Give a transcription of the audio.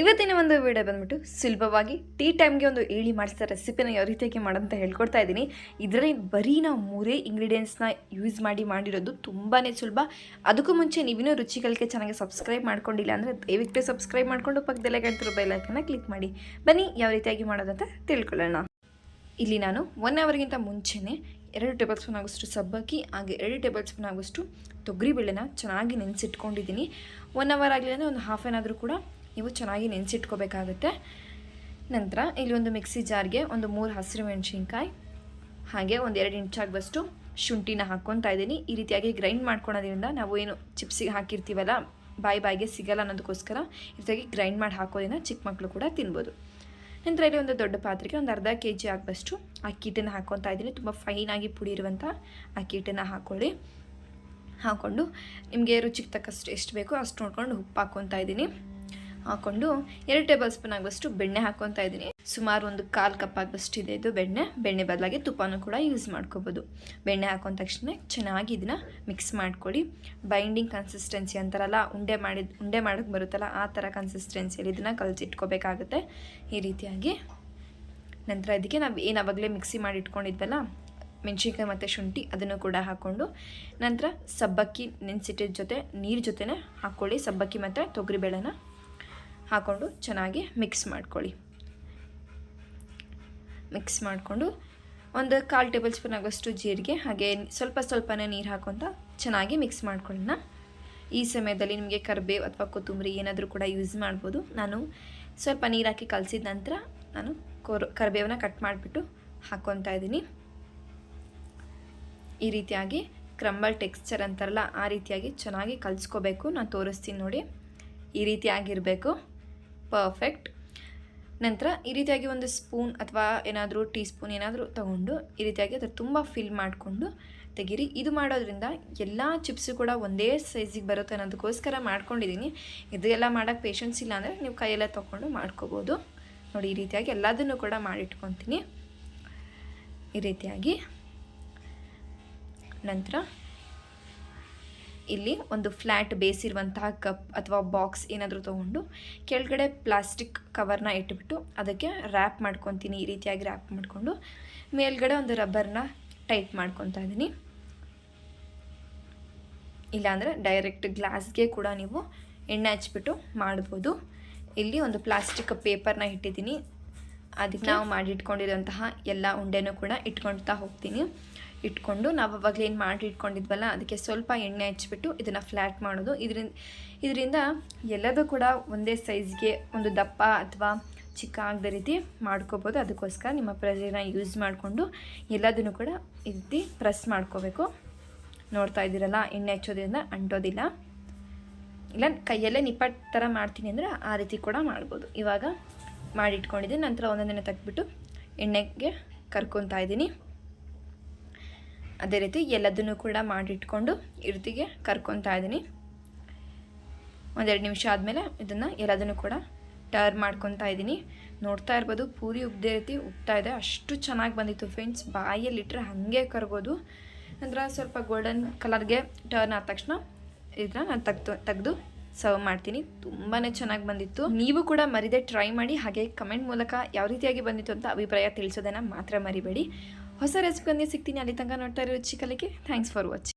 ಇವತ್ತಿನ ಒಂದು ವಿಡಿಯೋ ಬಂದ್ಬಿಟ್ಟು ಸುಲಭವಾಗಿ ಟೀ ಟೈಮ್ಗೆ ಒಂದು ಏಳಿ ಮಾಡಿಸಿದ ರೆಸಿಪಿನ ಯಾವ ರೀತಿಯಾಗಿ ಮಾಡೋಂತ ಹೇಳ್ಕೊಡ್ತಾ ಇದ್ದೀನಿ. ಇದರಲ್ಲಿ ಬರೀ ನಾವು ಮೂರೇ ಇಂಗ್ರೀಡಿಯೆಂಟ್ಸ್ನ ಯೂಸ್ ಮಾಡಿ ಮಾಡಿರೋದು ತುಂಬಾ ಸುಲಭ. ಅದಕ್ಕೂ ಮುಂಚೆ ನೀವಿನ್ನೂ ರುಚಿಗಳಿಗೆ ಚೆನ್ನಾಗಿ ಸಬ್ಸ್ಕ್ರೈಬ್ ಮಾಡ್ಕೊಂಡಿಲ್ಲ ಅಂದರೆ ದಯವಿಟ್ಟು ಸಬ್ಸ್ಕ್ರೈಬ್ ಮಾಡಿಕೊಂಡು ಪಕ್ಕದಲ್ಲೇ ಕಾಣ್ತಿರೋ ಬೆಲ್ಲೈಕನ್ನ ಕ್ಲಿಕ್ ಮಾಡಿ. ಬನ್ನಿ ಯಾವ ರೀತಿಯಾಗಿ ಮಾಡೋದಂತ ತಿಳ್ಕೊಳ್ಳೋಣ. ಇಲ್ಲಿ ನಾನು ಒನ್ ಅವರ್ಗಿಂತ ಮುಂಚೆನೇ ಎರಡು ಟೇಬಲ್ ಸ್ಪೂನ್ ಆಗೋಷ್ಟು ಸಬ್ಬಕ್ಕಿ, ಹಾಗೆ ಎರಡು ಟೇಬಲ್ ಸ್ಪೂನ್ ಆಗೋಷ್ಟು ತೊಗರಿಬೇಳೆನ ಚೆನ್ನಾಗಿ ನೆನೆಸಿಟ್ಕೊಂಡಿದ್ದೀನಿ. ಒನ್ ಅವರ್ ಆಗಲಿ ಅಂದರೆ ಒಂದು ಹಾಫ್ ಆನ್ ಆದರೂ ಕೂಡ ನೀವು ಚೆನ್ನಾಗಿ ನೆನೆಸಿಟ್ಕೋಬೇಕಾಗುತ್ತೆ. ನಂತರ ಇಲ್ಲಿ ಒಂದು ಮಿಕ್ಸಿ ಜಾರ್ಗೆ ಒಂದು ಮೂರು ಹಸಿರು ಮೆಣಸಿನ್ಕಾಯಿ, ಹಾಗೆ ಒಂದು ಎರಡು ಇಂಚಾಗುವಷ್ಟು ಶುಂಠಿನ ಹಾಕ್ಕೊತಾ ಇದ್ದೀನಿ. ಈ ರೀತಿಯಾಗಿ ಗ್ರೈಂಡ್ ಮಾಡ್ಕೊಳೋದ್ರಿಂದ ನಾವು ಏನು ಚಿಪ್ಸಿಗೆ ಹಾಕಿರ್ತೀವಲ್ಲ, ಬಾಯಿ ಬಾಯಿಗೆ ಸಿಗಲ್ಲ ಅನ್ನೋದಕ್ಕೋಸ್ಕರ ಈ ರೀತಿಯಾಗಿ ಗ್ರೈಂಡ್ ಮಾಡಿ ಹಾಕೋದ್ರಿಂದ ಚಿಕ್ಕ ಮಕ್ಕಳು ಕೂಡ ತಿನ್ಬೋದು. ನಂತರ ಇಲ್ಲಿ ಒಂದು ದೊಡ್ಡ ಪಾತ್ರೆಗೆ ಒಂದು ಅರ್ಧ ಕೆ ಜಿ ಆಗುವಷ್ಟು ಅಕ್ಕಿ ಹಿಟ್ಟನ್ನು ಹಾಕ್ಕೊತಾ ಇದ್ದೀನಿ. ತುಂಬ ಫೈನಾಗಿ ಪುಡಿ ಅಕ್ಕಿ ಹಿಟ್ಟನ್ನು ಹಾಕ್ಕೊಳ್ಳಿ. ಹಾಕ್ಕೊಂಡು ನಿಮಗೆ ರುಚಿಗೆ ತಕ್ಕಷ್ಟು ಎಷ್ಟು ಬೇಕೋ ಅಷ್ಟು ನೋಡ್ಕೊಂಡು ಉಪ್ಪು ಹಾಕ್ಕೊತಾ ಇದ್ದೀನಿ. ಹಾಕ್ಕೊಂಡು ಎರಡು ಟೇಬಲ್ ಸ್ಪೂನ್ ಆಗುವಷ್ಟು ಬೆಣ್ಣೆ ಹಾಕ್ಕೊತಾ ಇದ್ದೀನಿ. ಸುಮಾರು ಒಂದು ಕಾಲು ಕಪ್ ಆಗುವಷ್ಟು ಇದೆ ಇದು ಬೆಣ್ಣೆ. ಬೆಣ್ಣೆ ಬದಲಾಗಿ ತುಪ್ಪನೂ ಕೂಡ ಯೂಸ್ ಮಾಡ್ಕೋಬೋದು. ಬೆಣ್ಣೆ ಹಾಕೊಂಡ ತಕ್ಷಣ ಚೆನ್ನಾಗಿ ಇದನ್ನು ಮಿಕ್ಸ್ ಮಾಡ್ಕೊಳ್ಳಿ. ಬೈಂಡಿಂಗ್ ಕನ್ಸಿಸ್ಟೆನ್ಸಿ ಅಂತಾರಲ್ಲ, ಉಂಡೆ ಮಾಡಿದ, ಉಂಡೆ ಮಾಡೋಕ್ಕೆ ಬರುತ್ತಲ್ಲ, ಆ ಥರ ಕನ್ಸಿಸ್ಟೆನ್ಸಿಯಲ್ಲಿ ಇದನ್ನು ಕಲಸಿಟ್ಕೋಬೇಕಾಗುತ್ತೆ. ಈ ರೀತಿಯಾಗಿ ನಂತರ ಇದಕ್ಕೆ ನಾವು ಏನು ಅವಾಗಲೇ ಮಿಕ್ಸಿ ಮಾಡಿ ಇಟ್ಕೊಂಡಿದ್ವಲ್ಲ, ಮೆಣಸಿನ್ಕಾಯಿ ಮತ್ತು ಶುಂಠಿ ಅದನ್ನು ಕೂಡ ಹಾಕ್ಕೊಂಡು ನಂತರ ಸಬ್ಬಕ್ಕಿ ನೆನೆಸಿಟ್ಟಿದ ಜೊತೆ, ನೀರು ಜೊತೆನೇ ಹಾಕ್ಕೊಳ್ಳಿ ಸಬ್ಬಕ್ಕಿ ಮತ್ತು ತೊಗರಿಬೇಳೆನ ಹಾಕ್ಕೊಂಡು ಚೆನ್ನಾಗಿ ಮಿಕ್ಸ್ ಮಾಡ್ಕೊಳ್ಳಿ. ಮಿಕ್ಸ್ ಮಾಡಿಕೊಂಡು ಒಂದು ಕಾಲು ಟೇಬಲ್ ಸ್ಪೂನ್ ಆಗೋಷ್ಟು ಜೀರಿಗೆ, ಹಾಗೆ ಸ್ವಲ್ಪ ಸ್ವಲ್ಪನೇ ನೀರು ಹಾಕೊತ ಚೆನ್ನಾಗಿ ಮಿಕ್ಸ್ ಮಾಡ್ಕೊಳ್ಳೋಣ. ಈ ಸಮಯದಲ್ಲಿ ನಿಮಗೆ ಕರಿಬೇವು ಅಥವಾ ಕೊತ್ತಂಬರಿ ಏನಾದರೂ ಕೂಡ ಯೂಸ್ ಮಾಡ್ಬೋದು. ನಾನು ಸ್ವಲ್ಪ ನೀರು ಹಾಕಿ ಕಲಸಿದ ನಂತರ ನಾನು ಕೊರ್, ಕರಿಬೇವನ್ನ ಕಟ್ ಮಾಡಿಬಿಟ್ಟು ಹಾಕ್ಕೊತಾ ಇದ್ದೀನಿ. ಈ ರೀತಿಯಾಗಿ ಕ್ರಂಬಲ್ ಟೆಕ್ಸ್ಚರ್ ಅಂತಾರಲ್ಲ, ಆ ರೀತಿಯಾಗಿ ಚೆನ್ನಾಗಿ ಕಲಿಸ್ಕೋಬೇಕು. ನಾನು ತೋರಿಸ್ತೀನಿ ನೋಡಿ. ಈ ರೀತಿಯಾಗಿರಬೇಕು ಪರ್ಫೆಕ್ಟ್. ನಂತರ ಈ ರೀತಿಯಾಗಿ ಒಂದು ಸ್ಪೂನ್ ಅಥವಾ ಏನಾದರೂ ಟೀ ಸ್ಪೂನ್ ಏನಾದರೂ ತೊಗೊಂಡು ಈ ರೀತಿಯಾಗಿ ಅದ್ರ ತುಂಬ ಫಿಲ್ ಮಾಡಿಕೊಂಡು ತೆಗೀರಿ. ಇದು ಮಾಡೋದ್ರಿಂದ ಎಲ್ಲ ಚಿಪ್ಸು ಕೂಡ ಒಂದೇ ಸೈಜಿಗೆ ಬರುತ್ತೆ ಅನ್ನೋದಕ್ಕೋಸ್ಕರ ಮಾಡ್ಕೊಂಡಿದ್ದೀನಿ ಇದೆಲ್ಲ ಮಾಡೋಕ್ಕೆ ಪೇಷನ್ಸ್ ಇಲ್ಲ ಅಂದರೆ ನೀವು ಕೈಯೆಲ್ಲ ತೊಗೊಂಡು ಮಾಡ್ಕೋಬೋದು. ನೋಡಿ ಈ ರೀತಿಯಾಗಿ ಎಲ್ಲದನ್ನು ಕೂಡ ಮಾಡಿಟ್ಕೊತೀನಿ. ಈ ರೀತಿಯಾಗಿ. ನಂತರ ಇಲ್ಲಿ ಒಂದು ಫ್ಲ್ಯಾಟ್ ಬೇಸಿರುವಂತಹ ಕಪ್ ಅಥವಾ ಬಾಕ್ಸ್ ಏನಾದರೂ ತೊಗೊಂಡು ಕೆಳಗಡೆ ಪ್ಲಾಸ್ಟಿಕ್ ಕವರ್ನ ಇಟ್ಬಿಟ್ಟು ಅದಕ್ಕೆ ರ್ಯಾಪ್ ಮಾಡ್ಕೊತೀನಿ ಈ ರೀತಿಯಾಗಿ ರ್ಯಾಪ್ ಮಾಡಿಕೊಂಡು ಮೇಲ್ಗಡೆ ಒಂದು ರಬ್ಬರ್ನ ಟೈಟ್ ಮಾಡ್ಕೊತಾ ಇದ್ದೀನಿ. ಇಲ್ಲಾಂದರೆ ಡೈರೆಕ್ಟ್ ಗ್ಲಾಸ್ಗೆ ಕೂಡ ನೀವು ಎಣ್ಣೆ ಹಚ್ಬಿಟ್ಟು ಮಾಡ್ಬೋದು. ಇಲ್ಲಿ ಒಂದು ಪ್ಲಾಸ್ಟಿಕ್ ಪೇಪರ್ನ ಇಟ್ಟಿದ್ದೀನಿ. ಅದಕ್ಕೆ ನಾವು ಮಾಡಿಟ್ಕೊಂಡಿರೋಂತಹ ಎಲ್ಲ ಉಂಡೆನೂ ಕೂಡ ಇಟ್ಕೊಳ್ತಾ ಹೋಗ್ತೀನಿ. ಇಟ್ಕೊಂಡು ನಾವು ಅವಾಗಲೇ ಏನು ಮಾಡಿ ಇಟ್ಕೊಂಡಿದ್ವಲ್ಲ, ಅದಕ್ಕೆ ಸ್ವಲ್ಪ ಎಣ್ಣೆ ಹಚ್ಬಿಟ್ಟು ಇದನ್ನು ಫ್ಲ್ಯಾಟ್ ಮಾಡೋದು. ಇದರಿಂದ ಇದರಿಂದ ಎಲ್ಲದೂ ಕೂಡ ಒಂದೇ ಸೈಜ್ಗೆ ಒಂದು ದಪ್ಪ ಅಥವಾ ಚಿಕ್ಕ ಆಗದ ರೀತಿ ಮಾಡ್ಕೋಬೋದು. ಅದಕ್ಕೋಸ್ಕರ ನಿಮ್ಮ ಪ್ರೆಸರ್ನ ಯೂಸ್ ಮಾಡಿಕೊಂಡು ಎಲ್ಲದನ್ನು ಕೂಡ ಈ ರೀತಿ ಪ್ರೆಸ್ ಮಾಡ್ಕೋಬೇಕು. ನೋಡ್ತಾ ಇದ್ದೀರಲ್ಲ, ಎಣ್ಣೆ ಹಚ್ಚೋದ್ರಿಂದ ಅಂಟೋದಿಲ್ಲ. ಇಲ್ಲ, ಕೈಯಲ್ಲೇ ನಿಪ್ಪಟ್ಟು ಥರ ಮಾಡ್ತೀನಿ ಅಂದರೆ ಆ ರೀತಿ ಕೂಡ ಮಾಡ್ಬೋದು. ಇವಾಗ ಮಾಡಿಟ್ಕೊಂಡಿದ್ದೀನಿ ನಂತರ ಒಂದೊಂದನ್ನು ತೆಗೆದ್ಬಿಟ್ಟು ಎಣ್ಣೆಗೆ ಕರ್ಕೊತಾ ಇದ್ದೀನಿ. ಅದೇ ರೀತಿ ಎಲ್ಲದನ್ನು ಕೂಡ ಮಾಡಿಟ್ಕೊಂಡು ಈ ರೀತಿಗೆ ಕರ್ಕೊತಾ ಇದ್ದೀನಿ. ಒಂದೆರಡು ನಿಮಿಷ ಆದಮೇಲೆ ಇದನ್ನು ಎಲ್ಲದನ್ನು ಕೂಡ ಟರ್ ಮಾಡ್ಕೊತಾ ಇದ್ದೀನಿ. ನೋಡ್ತಾ ಇರ್ಬೋದು, ಪೂರಿ ಉಬ್ಬದೇ ರೀತಿ ಉಬ್ತಾ ಇದೆ. ಅಷ್ಟು ಚೆನ್ನಾಗಿ ಬಂದಿತ್ತು ಫ್ರೆಂಡ್ಸ್ ಬಾಯಲ್ಲಿಟ್ಟರೆ ಹಾಗೆ ಕರ್ಬೋದು. ನಂತರ ಸ್ವಲ್ಪ ಗೋಲ್ಡನ್ ಕಲರ್ಗೆ ಟರ್ನ್ ಆದ ತಕ್ಷಣ ಇದನ್ನ ನಾನು ತೆಗ್ದು ತೆಗೆದು ಸರ್ವ್ ಮಾಡ್ತೀನಿ. ತುಂಬಾ ಚೆನ್ನಾಗಿ ಬಂದಿತ್ತು. ನೀವು ಕೂಡ ಮರಿದೆ ಟ್ರೈ ಮಾಡಿ, ಹಾಗೆ ಕಮೆಂಟ್ ಮೂಲಕ ಯಾವ ರೀತಿಯಾಗಿ ಬಂದಿತ್ತು ಅಂತ ಅಭಿಪ್ರಾಯ ತಿಳಿಸೋದನ್ನು ಮಾತ್ರ ಮರಿಬೇಡಿ. ಹೊಸ ರೆಸಿಪಿಯೊಂದಿಗೆ ಸಿಗ್ತೀನಿ. ಅಲ್ಲಿ ತನಕ ನೋಡ್ತಾ ಇರೋ ಕಲಿಕೆ ಥ್ಯಾಂಕ್ಸ್ ಫಾರ್ ವಾಚಿಂಗ್